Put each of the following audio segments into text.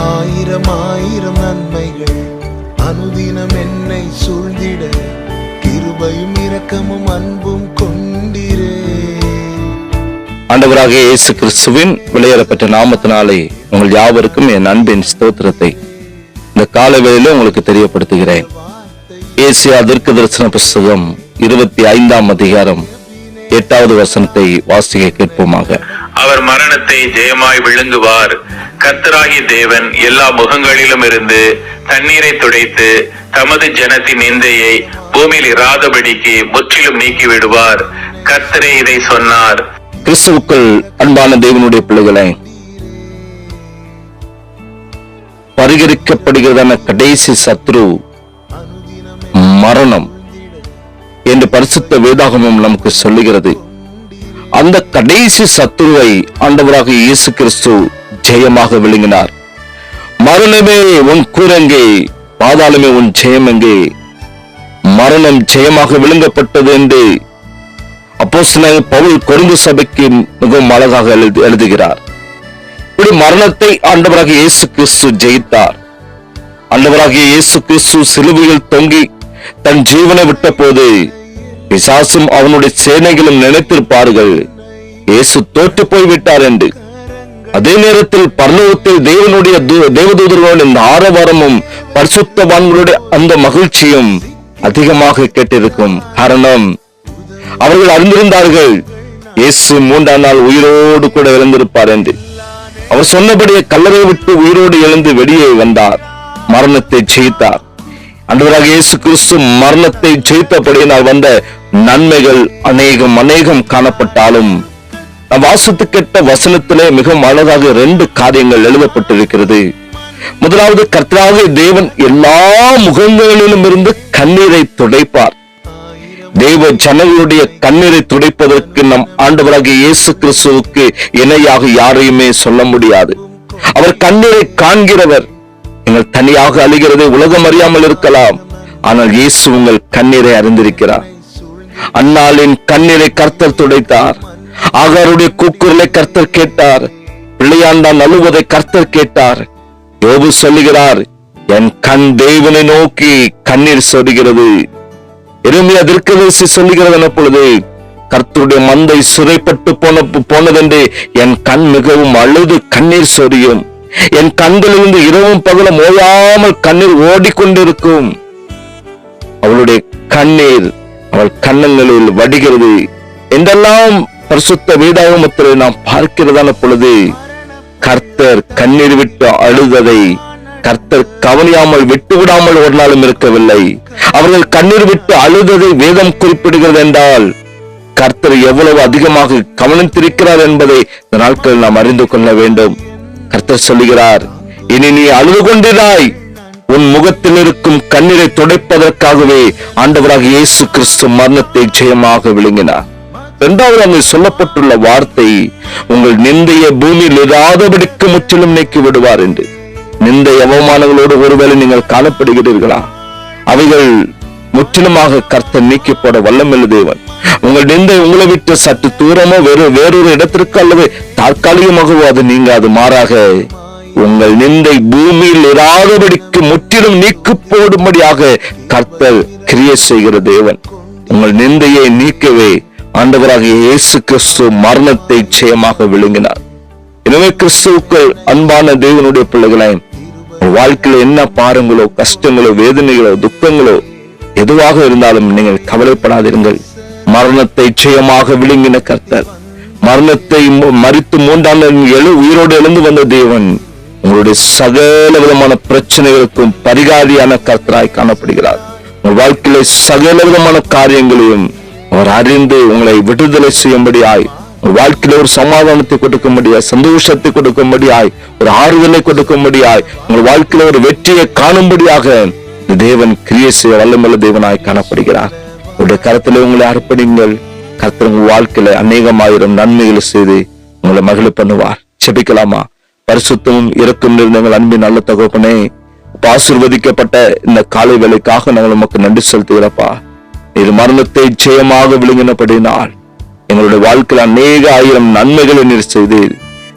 ஆயிரம் ஆயிரம் நன்மைகள். அனுதினம் என்னை சூழ்ந்திட கிருபையும் இரக்கமும் அன்பும் கொண்டிரே. ஆண்டவராக இயேசு கிறிஸ்துவின் விளையாடப்பட்ட நாமத்தினாலே உங்கள் யாவருக்கும் என் அன்பின் ஸ்தோத்திரத்தை இந்த கால வேளையில உங்களுக்கு தெரியப்படுத்துகிறேன். ஏசியா தீர்க்க தரிசன புஸ்தகம் இருபத்தி ஐந்தாம் அதிகாரம் எட்டாவது வசனத்தை வாசிக்க கேட்போமாக. அவர் மரணத்தை ஜெயமாய் விழுங்குவார். கத்தராகி தேவன் எல்லா முகங்களிலும் இருந்து தண்ணீரை துடைத்து தமது ஜனத்தின் நிந்தையை பூமியில் இராதபடிக்கு முற்றிலும் நீக்கி விடுவார் இதை சொன்னார். கிறிஸ்துவுக்குள் அன்பான தேவனுடைய பிள்ளைகளை பரிகரிக்கப்படுகிறதான கடைசி சத்ரு மரணம் என்று பரிசுத்த வேதாகமம் நமக்கு சொல்லுகிறது. அந்த கடைசி சத்துருவை ஆண்டவராக இயேசு கிறிஸ்து ஜெயமாக விழுங்கினார் மரணமே உன் கூரங்கே பாதாளமே உன் ஜெயமெங்கே. மரணம் ஜெயமாக விழுங்கப்பட்டது என்று அப்போ பவுல் கொரிந்து சபைக்கு மிகவும் அழகாக எழுது எழுதுகிறார். இப்படி மரணத்தை ஆண்டவராக இயேசு கிறிஸ்து ஜெயித்தார். ஆண்டவராகிய இயேசு கிறிஸ்து சிலுவையில் தொங்கி தன் ஜீவனை விட்ட போது பிசாசும் அவனுடைய சேனைகளும் நினைத்திருப்பார்கள் இயேசு தோற்று போய்விட்டார் என்று. அதே நேரத்தில் பரலோகத்தில் தேவனுடைய தூ- இந்த ஆரவாரமும் பரிசுத்தவான்களுடைய அந்த மகிழ்ச்சியும் அதிகமாக கேட்டிருக்கும் காரணம் அவர்கள் அறிந்திருந்தார்கள் இயேசு மூன்றாம் நாள் உயிரோடு கூட எழுந்திருப்பார் என்று. அவர் சொன்னபடியே கல்லறை விட்டு உயிரோடு எழுந்து வெளியே வந்தார் மரணத்தை ஜெயித்தார். அன்றுவராக இயேசு கிறிஸ்து மரணத்தை ஜெயித்தபடியினால் வந்த நன்மைகள் அநேகம் அநேகம் காணப்பட்டாலும் நாம் வாசித்து கேட்ட வசனத்திலே மிகவும் அழகாக ரெண்டு காரியங்கள் எழுதப்பட்டிருக்கிறது. முதலாவது கர்த்தராகிய தேவன் எல்லா முகங்களிலும் இருந்து கண்ணீரை துடைப்பார். தேவ ஜனங்களுடைய கண்ணீரை துடைப்பதற்கு நம் ஆண்டவராகிய இயேசு கிறிஸ்துவுக்கு இணையாக யாரையுமே சொல்ல முடியாது. அவர் கண்ணீரை காண்கிறவர். நீங்கள் தனியாக அழுகிறதை உலகம் அறியாமல் இருக்கலாம். ஆனால் இயேசு உங்கள் கண்ணீரை அறிந்திருக்கிறார். அன்னாளின் கண்ணீரை கர்த்தர் துடைத்தார். ஆகாருடைய கூக்குரலை கர்த்தர் கேட்டார். பிள்ளையாண்டான் அழுவதை கர்த்தர் கேட்டார். யோபு சொல்லுகிறார் என் கண் தேவனை நோக்கி கண்ணீர் சொடுகிறது. எருமையா திருக்கதரிசி சொல்லுகிறது பொழுது கர்த்தருடைய மந்தை சிறைப்பட்டு போன போனதென்று என் கண் மிகவும் அழுது கண்ணீர் சொரியும். என் கண்களிலிருந்து இரவும் பகலும் ஓயாமல் கண்ணீர் ஓடிக்கொண்டிருக்கும். அவளுடைய கண்ணீர் அவள் கண்ணங்களில் வடிகிறது. என்றெல்லாம் பரிசுத்த வேதாகமத்தில் நாம் பார்க்கிறதான பொழுது கர்த்தர் கண்ணீர் விட்டு அழுததை கர்த்தர் கவனியாமல் விட்டு விடாமல் ஒரு நாளும் இருக்கவில்லை. அவர்கள் கண்ணீர் விட்டு அழுததை வேதம் குறிப்பிடுகிறது என்றால் கர்த்தர் எவ்வளவு அதிகமாக கவனித்திருக்கிறார் என்பதை இந்த நாட்களில் நாம் அறிந்து கொள்ள வேண்டும். கர்த்தர் சொல்லுகிறார் இனி நீ அழுது கொண்டிராய். உன் முகத்தில் இருக்கும் கண்ணீரை துடைப்பதற்காகவே ஆண்டவராக இயேசு கிறிஸ்து மரணத்தை ஜெயமாக விழுங்கினார். இரண்டாவது அங்கு சொல்லப்பட்டுள்ள வார்த்தை உங்கள் நிந்தைய பூமியில் இராதபடிக்கு முற்றிலும் நீக்கி விடுவார் என்று. நிந்தை அவமானங்களோடு ஒருவேளை நீங்கள் காணப்படுகிறீர்களா? அவைகள் முற்றிலுமாக கர்த்தர் நீக்கி போட வல்லமில்ல தேவன். உங்கள் நிந்தை உங்களை விட்டு சற்று தூரமோ வேறு வேறொரு இடத்திற்கு அல்லது தற்காலிகமாகவோ அது நீங்காது. மாறாக உங்கள் நிந்தை பூமியில் இராதபடிக்கு முற்றிலும் நீக்கு போடும்படியாக கர்த்தர் கிரியை செய்கிற தேவன். உங்கள் நிந்தையை நீக்கவே ஆண்டவராக இயேசு கிறிஸ்து மரணத்தை ஜெயமாக விழுங்கினார். எனவே கிறிஸ்துக்கள் அன்பான தேவனுடைய பிள்ளைகளை வாழ்க்கையில என்ன பாருங்களோ கஷ்டங்களோ வேதனைகளோ துக்கங்களோ எதுவாக இருந்தாலும் நீங்கள் கவலைப்படாதிருங்கள். மரணத்தை ஜெயமாக விழுங்கின கர்த்தர் மரணத்தை மறித்து மரித்து மூன்றாம் எழு உயிரோடு எழுந்து வந்த தேவன் உங்களுடைய சகல விதமான பிரச்சனைகளுக்கும் பரிகாரியான கர்த்தராய் காணப்படுகிறார். உங்கள் வாழ்க்கையில சகல விதமான காரியங்களையும் அவர் அறிந்து உங்களை விடுதலை செய்யும்படியாய் உங்கள் வாழ்க்கையில ஒரு சமாதானத்தை கொடுக்கும்படியாய் சந்தோஷத்தை கொடுக்கும்படியாய் ஒரு ஆறுதலை கொடுக்கும்படியாய் உங்கள் வாழ்க்கையில ஒரு வெற்றியை காணும்படியாக இந்த தேவன் கிரியை செய்ய வல்லமல்ல தேவனாய் காணப்படுகிறார். உங்களுடைய கருத்துல உங்களை அர்ப்பணிங்கள். கர்த்தர் உங்கள் வாழ்க்கையில அநேகமாயிரம் நன்மைகளை செய்து உங்களை மகிழ பண்ணுவார். செபிக்கலாமா பரிசுத்தமும் இறக்கும் நிறைந்த அன்பின் நல்ல தகப்பனே ஆசிர்வதிக்கப்பட்ட இந்த காலை வேலைக்காக நாங்கள் உமக்கு நன்றி செலுத்துகிறப்பா இது மரணத்தை ஜெயமாக விழுங்கினபடினால் எங்களுடைய வாழ்க்கையில் அநேக ஆயிரம் நன்மைகளை நீர் செய்தீர்.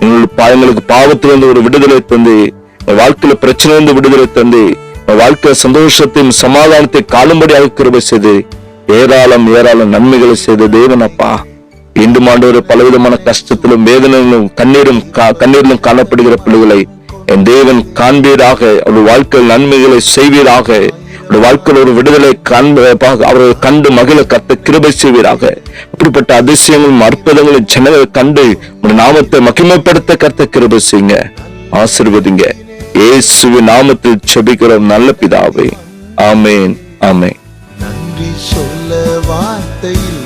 எங்களுடைய பாவங்களுக்கு பாவத்திலிருந்து ஒரு விடுதலை தந்து என் வாழ்க்கையில பிரச்சனை விடுதலை தந்து என் வாழ்க்கையில சந்தோஷத்தையும் சமாதானத்தை காலும்படியாக கிருபை செய்து ஏராளம் ஏராளம் நன்மைகளை செய்த தேவன் அப்பா. இன்று மாண்டவர் பலவிதமான கஷ்டத்திலும் வேதனையிலும் கண்ணீரும் கா- கண்ணீரிலும் காணப்படுகிற பிள்ளைகளை என் தேவன் காண்பீராக. அவருடைய வாழ்க்கையில் நன்மைகளை செய்வீராக. வாழ்க்கையில் ஒரு விடுதலை கண் அவர்கள் கண்டு மகிழ கத்த கிருபை செய்வீராக. இப்படிப்பட்ட அதிசயங்களும் அற்புதங்களும் ஜனங்களை கண்டு ஒரு நாமத்தை மகிமைப்படுத்த கத்த கிருபை செய்யுங்க. ஆசிர்வதிங்க. இயேசுவி நாமத்தில் செபிக்கிறோம் நல்ல பிதாவே. ஆமேன் ஆமேன். நன்றி சொல்ல வார்த்தையில்